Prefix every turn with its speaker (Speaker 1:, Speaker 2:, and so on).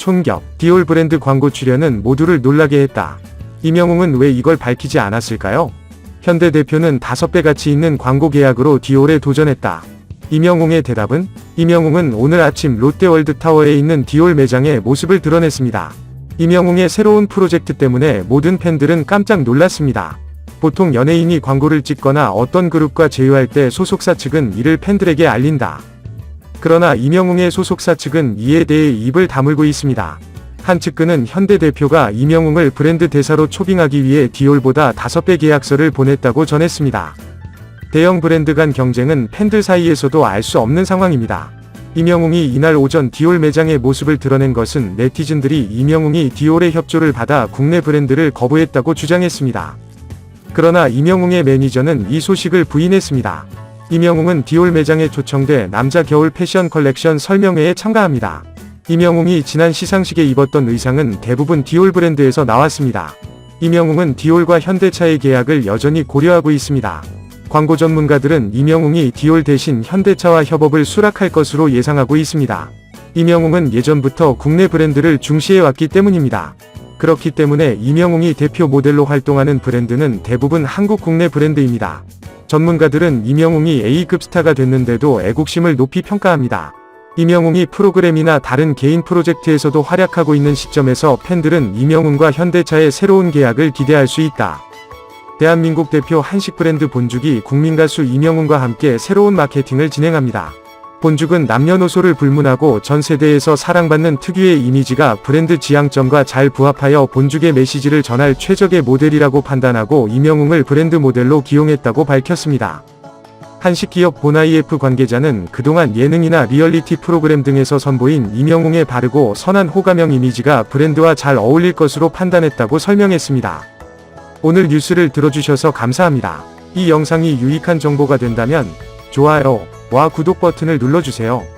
Speaker 1: 촌격, 디올 브랜드 광고 출연은 모두를 놀라게 했다. 임영웅은 왜 이걸 밝히지 않았을까요? 현대 대표는 5배 가치 있는 광고 계약으로 디올에 도전했다. 임영웅의 대답은 임영웅은 오늘 아침 롯데월드타워에 있는 디올 매장의 모습을 드러냈습니다. 임영웅의 새로운 프로젝트 때문에 모든 팬들은 깜짝 놀랐습니다. 보통 연예인이 광고를 찍거나 어떤 그룹과 제휴할 때 소속사 측은 이를 팬들에게 알린다. 그러나 임영웅의 소속사 측은 이에 대해 입을 다물고 있습니다. 한 측근은 현대 대표가 임영웅을 브랜드 대사로 초빙하기 위해 디올보다 5배 계약서를 보냈다고 전했습니다. 대형 브랜드 간 경쟁은 팬들 사이에서도 알 수 없는 상황입니다. 임영웅이 이날 오전 디올 매장의 모습을 드러낸 것은 네티즌들이 임영웅이 디올의 협조를 받아 국내 브랜드를 거부했다고 주장했습니다. 그러나 임영웅의 매니저는 이 소식을 부인했습니다. 임영웅은 디올 매장에 초청돼 남자 겨울 패션 컬렉션 설명회에 참가합니다. 임영웅이 지난 시상식에 입었던 의상은 대부분 디올 브랜드에서 나왔습니다. 임영웅은 디올과 현대차의 계약을 여전히 고려하고 있습니다. 광고 전문가들은 임영웅이 디올 대신 현대차와 협업을 수락할 것으로 예상하고 있습니다. 임영웅은 예전부터 국내 브랜드를 중시해왔기 때문입니다. 그렇기 때문에 임영웅이 대표 모델로 활동하는 브랜드는 대부분 한국 국내 브랜드입니다. 전문가들은 임영웅이 A급 스타가 됐는데도 애국심을 높이 평가합니다. 임영웅이 프로그램이나 다른 개인 프로젝트에서도 활약하고 있는 시점에서 팬들은 임영웅과 현대차의 새로운 계약을 기대할 수 있다. 대한민국 대표 한식 브랜드 본죽이 국민 가수 임영웅과 함께 새로운 마케팅을 진행합니다. 본죽은 남녀노소를 불문하고 전 세대에서 사랑받는 특유의 이미지가 브랜드 지향점과 잘 부합하여 본죽의 메시지를 전할 최적의 모델이라고 판단하고 임영웅을 브랜드 모델로 기용했다고 밝혔습니다. 한식기업 보나이F 관계자는 그동안 예능이나 리얼리티 프로그램 등에서 선보인 임영웅의 바르고 선한 호감형 이미지가 브랜드와 잘 어울릴 것으로 판단했다고 설명했습니다. 오늘 뉴스를 들어주셔서 감사합니다. 이 영상이 유익한 정보가 된다면 좋아요 와 구독 버튼을 눌러주세요.